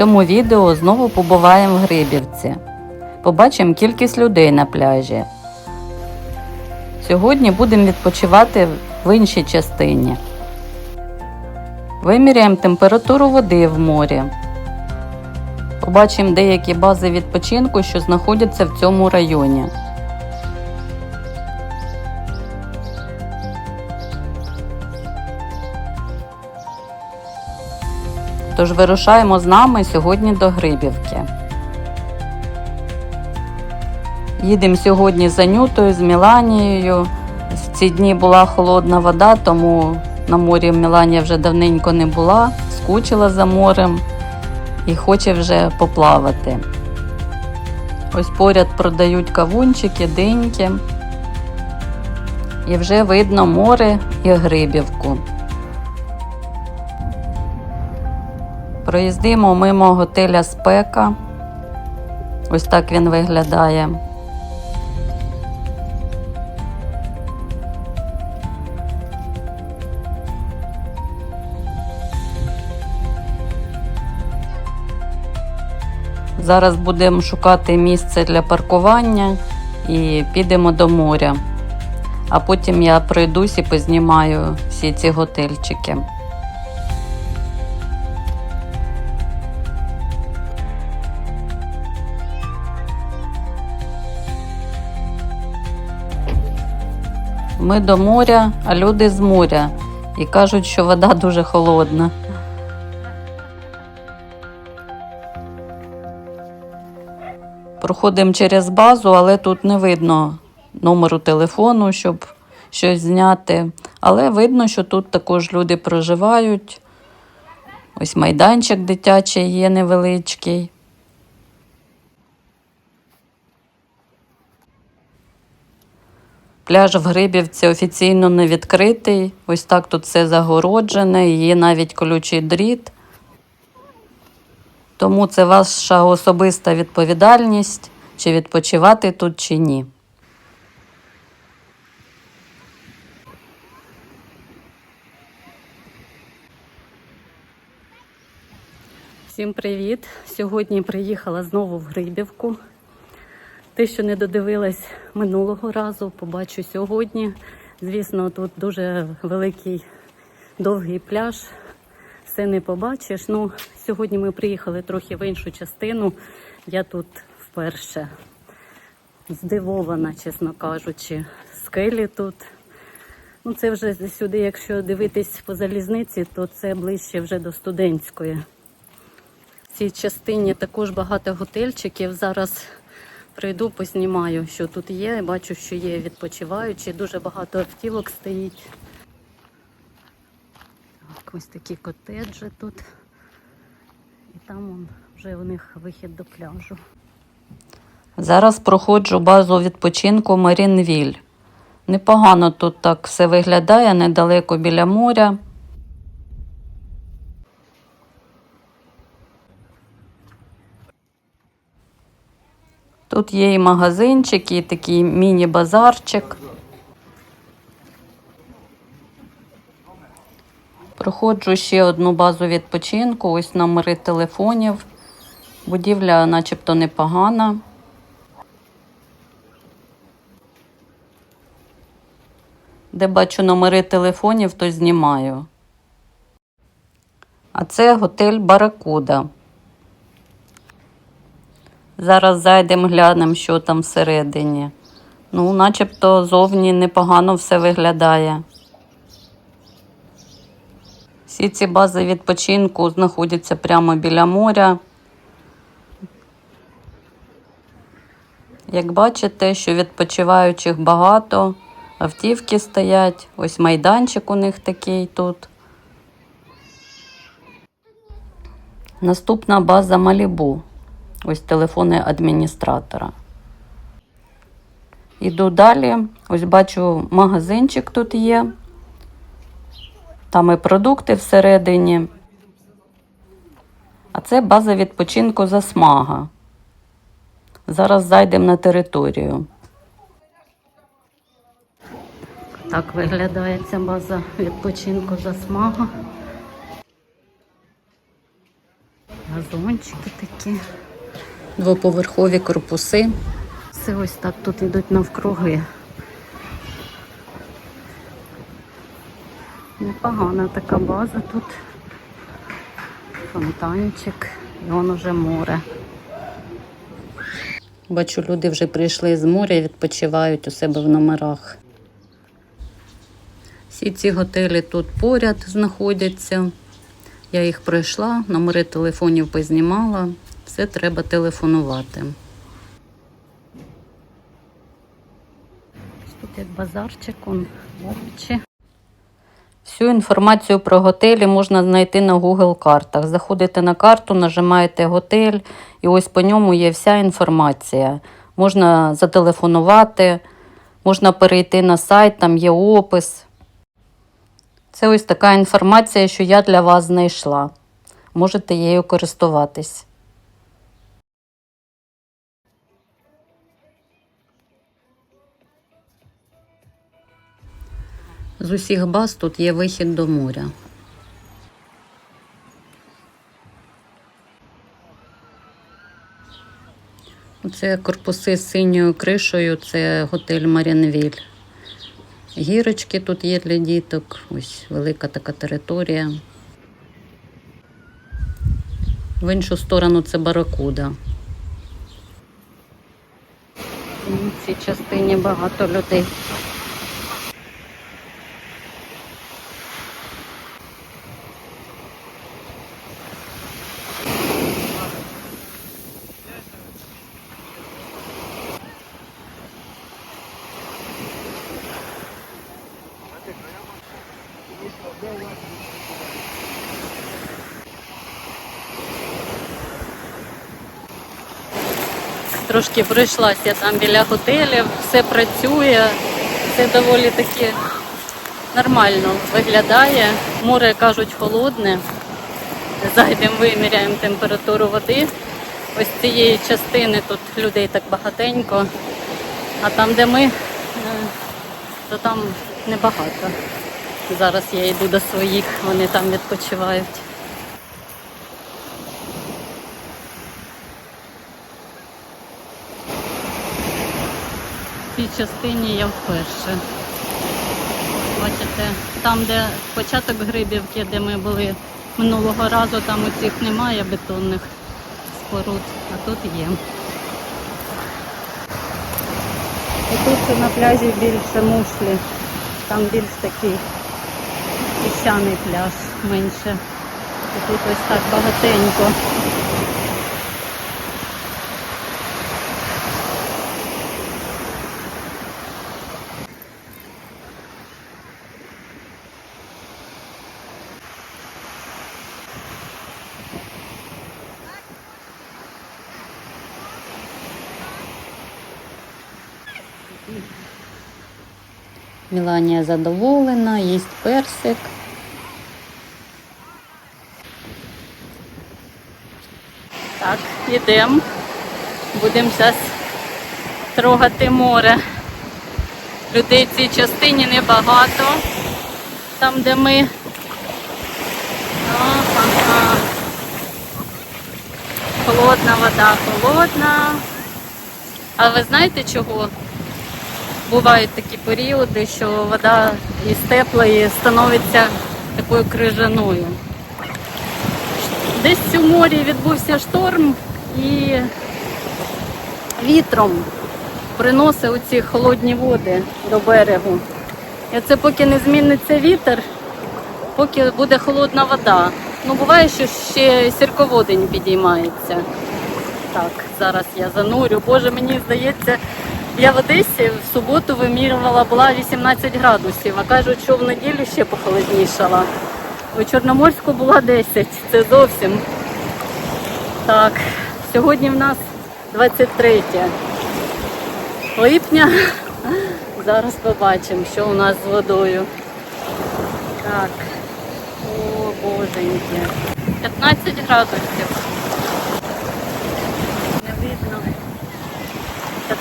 цьому відео знову побуваємо в Грибівці. Побачимо кількість людей на пляжі. Сьогодні будемо відпочивати в іншій частині. Виміряємо температуру води в морі. Побачимо деякі бази відпочинку, що знаходяться в цьому районі. Тож вирушаємо з нами сьогодні до Грибівки. Їдемо сьогодні з Анютою, з Міланією. В ці дні була холодна вода, тому на морі Міланія вже давненько не була, скучила за морем і хоче вже поплавати. Ось поряд продають кавунчики, диньки. І вже видно море і Грибівку. Проїздимо мимо готеля Спека. Ось так він виглядає. Зараз будемо шукати місце для паркування і підемо до моря. А потім я пройдусь і познімаю всі ці готельчики. Ми до моря, а люди з моря. І кажуть, що вода дуже холодна. Проходимо через базу, але тут не видно номеру телефону, щоб щось зняти. Але видно, що тут також люди проживають. Ось майданчик дитячий є невеличкий. Пляж в Грибівці офіційно не відкритий. Ось так тут все загороджене, є навіть колючий дріт. Тому це ваша особиста відповідальність, чи відпочивати тут, чи ні. Всім привіт! Сьогодні приїхала знову в Грибівку. Те, що не додивилась минулого разу, побачу сьогодні. Звісно, тут дуже великий довгий пляж. Все не побачиш. Ну, сьогодні ми приїхали трохи в іншу частину. Я тут вперше здивована, чесно кажучи, скелі тут. Ну, це вже сюди, якщо дивитись по залізниці, то це ближче вже до студентської. В цій частині також багато готельчиків. Зараз прийду, поснімаю, що тут є. Бачу, що є відпочиваючі, дуже багато автівок стоїть. Так, ось такі котеджі тут. І там он, вже у них вихід до пляжу. Зараз проходжу базу відпочинку Марінвіль. Непогано тут так все виглядає недалеко біля моря. Тут є і магазинчик, і такий міні-базарчик. Проходжу ще одну базу відпочинку, ось номери телефонів. Будівля начебто непогана. Де бачу номери телефонів, то знімаю. А це готель Баракуда. Зараз зайдемо, глянемо, що там всередині. Ну, начебто зовні непогано все виглядає. Всі ці бази відпочинку знаходяться прямо біля моря. Як бачите, що відпочиваючих багато, автівки стоять, ось майданчик у них такий тут. Наступна база Малібу. Ось телефони адміністратора. Іду далі. Ось бачу, магазинчик тут є. Там і продукти всередині. А це база відпочинку засмага. Зараз зайдемо на територію. Так виглядає ця база відпочинку засмага. Газончики такі. Двоповерхові корпуси. Все ось так тут йдуть навкруги. Непогана така база тут. Фонтанчик, і вон уже море. Бачу, люди вже прийшли з моря і відпочивають у себе в номерах. Всі ці готелі тут поряд знаходяться. Я їх пройшла, номери телефонів познімала. Все треба телефонувати. Тут як базарчик, он овочі. Всю інформацію про готелі можна знайти на Google картах. Заходите на карту, нажимаєте готель, і ось по ньому є вся інформація. Можна зателефонувати, можна перейти на сайт, там є опис. Це ось така інформація, що я для вас знайшла. Можете її користуватись. З усіх баз тут є вихід до моря. Оце корпуси з синьою кришею, це готель Марінвіль. Гірочки тут є для діток, ось велика така територія. В іншу сторону це баракуда. В цій частині багато людей. Трошки пройшлася там біля готелів, все працює, все доволі таки нормально виглядає. Море кажуть холодне. Зайдемо, виміряємо температуру води. Ось цієї частини тут людей так багатенько. А там, де ми, е, то там небагато. Зараз я йду до своїх, вони там відпочивають. Цій частині я вперше. Бачите, там, де початок Грибівки, де ми були минулого разу, там у цих немає бетонних споруд, а тут є. І тут на пляжі більше мушлі, там більш такий піщаний пляж менше. І тут ось так багатенько. Міланія задоволена, їсть персик. Так, йдемо. Будемо зараз трогати море. Людей в цій частині небагато. Там, де ми. Ага. Холодна вода, холодна. А ви знаєте чого? Бувають такі періоди, що вода із теплої становиться такою крижаною. Десь у морі відбувся шторм і вітром приносить оці холодні води до берегу. І це поки не зміниться вітер, поки буде холодна вода. Ну, буває, що ще сірководень підіймається. Так, зараз я занурю. Боже, мені здається, я в Одесі в суботу вимірювала, була 18 градусів, а кажуть, що в неділю ще похолоднішала. У Чорноморську була 10, це зовсім. Так, сьогодні в нас 23 липня. Зараз побачимо, що у нас з водою. Так, о боженьки. 15 градусів.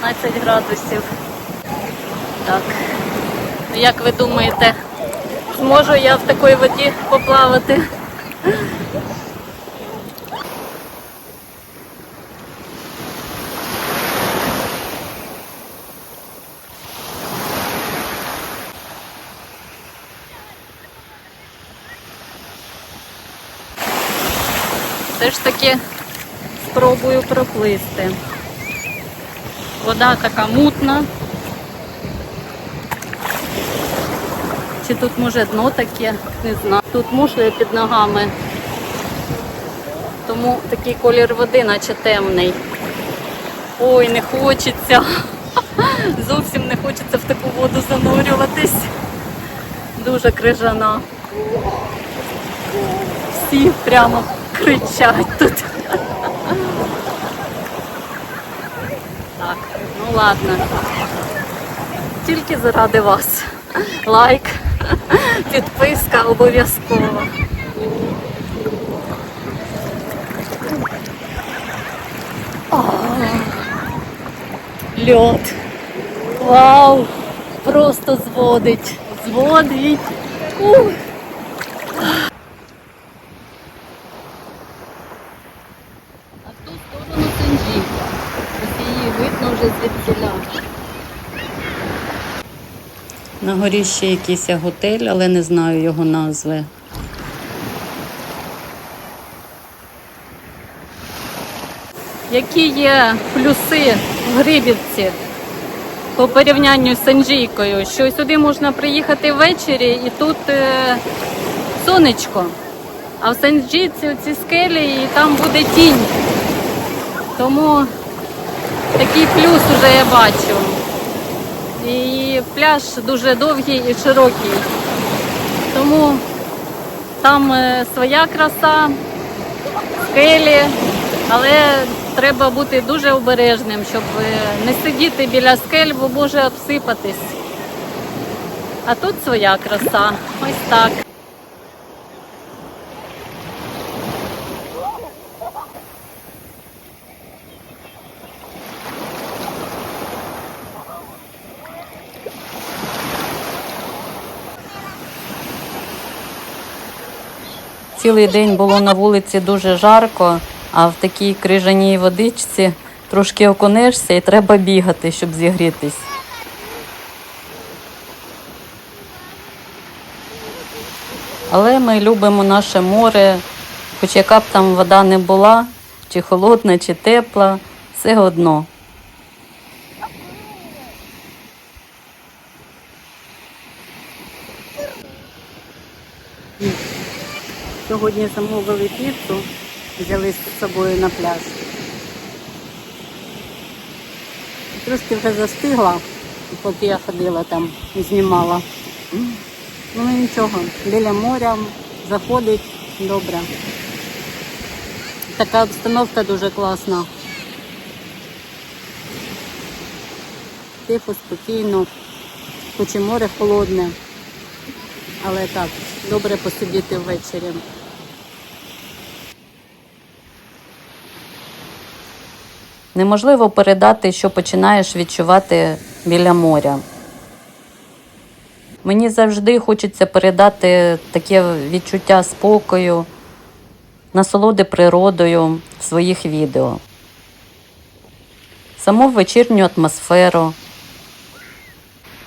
15 градусів. Так. Ну, як ви думаєте, зможу я в такій воді поплавати? Все ж таки спробую проплисти. Вода така мутна. Чи тут може дно таке, не знаю. Тут мушля під ногами. Тому такий колір води, наче темний. Ой, не хочеться. Зовсім не хочеться в таку воду занурюватись. Дуже крижана. Всі прямо кричать тут. Ладно. Тільки заради вас. Лайк, підписка обов'язково. Льот. Вау! Просто зводить. Зводить. Ух. А в ту сторону Сенджівка. Ось її видно вже звідсіля. На горі ще якийсь готель, але не знаю його назви. Які є плюси в Грибівці по порівнянню з Санджійкою? Що сюди можна приїхати ввечері і тут е, сонечко. А в Санджійці ці скелі і там буде тінь. Тому такий плюс уже я бачу. І пляж дуже довгий і широкий. Тому там е, своя краса, скелі, але треба бути дуже обережним, щоб е, не сидіти біля скель, бо може обсипатись. А тут своя краса. Ось так. Цілий день було на вулиці дуже жарко, а в такій крижаній водичці трошки окунешся і треба бігати, щоб зігрітись. Але ми любимо наше море, хоч яка б там вода не була, чи холодна, чи тепла, все одно. Сьогодні замовили піцу, взяли з собою на пляж. Трошки вже застигла, поки я ходила там і знімала. Ну нічого, біля моря заходить добре. Така обстановка дуже класна. Тихо, спокійно, хоч і море холодне, але так, добре посидіти ввечері. Неможливо передати, що починаєш відчувати біля моря. Мені завжди хочеться передати таке відчуття спокою, насолоди природою в своїх відео. Саму вечірню атмосферу,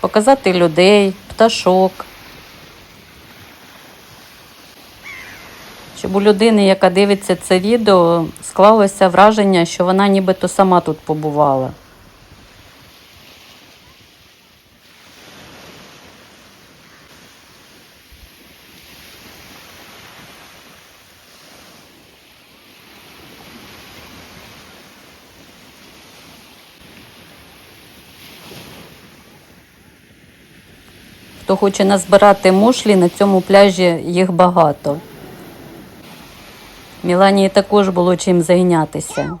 показати людей, пташок. Щоб у людини, яка дивиться це відео, склалося враження, що вона нібито сама тут побувала. Хто хоче назбирати мушлі, на цьому пляжі їх багато. Міланії також було чим зайнятися.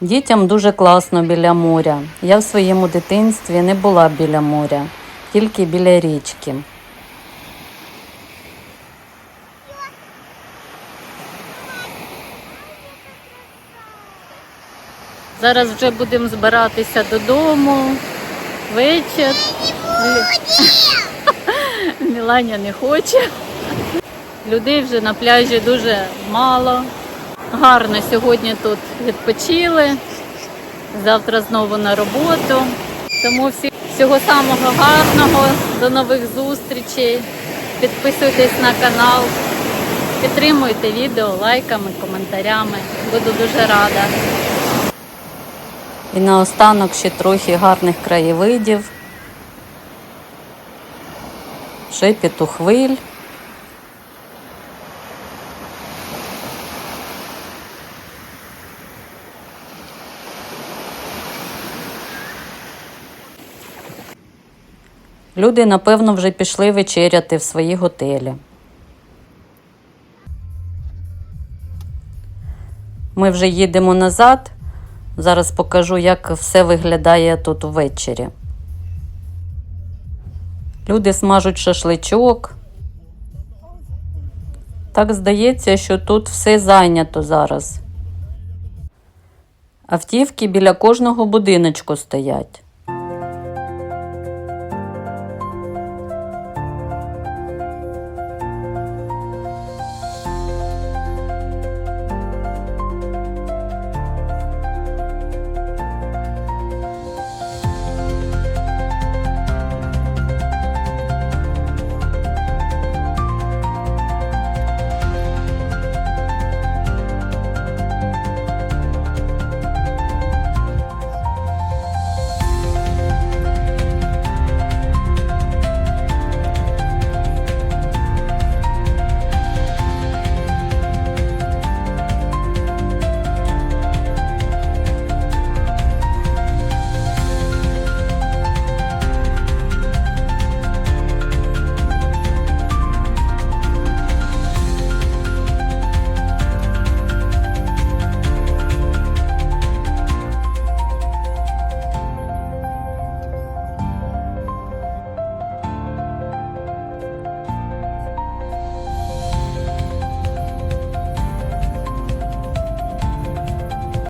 Дітям дуже класно біля моря. Я в своєму дитинстві не була біля моря, тільки біля річки. Зараз вже будемо збиратися додому. Вечір. Міланя не хоче. Людей вже на пляжі дуже мало. Гарно сьогодні тут відпочили. Завтра знову на роботу. Тому всі Всього самого гарного, до нових зустрічей. Підписуйтесь на канал, підтримуйте відео лайками, коментарями. Буду дуже рада. І наостанок ще трохи гарних краєвидів. Шепіту хвиль. Люди, напевно, вже пішли вечеряти в свої готелі. Ми вже їдемо назад. Зараз покажу, як все виглядає тут ввечері. Люди смажуть шашличок. Так здається, що тут все зайнято зараз. Автівки біля кожного будиночку стоять.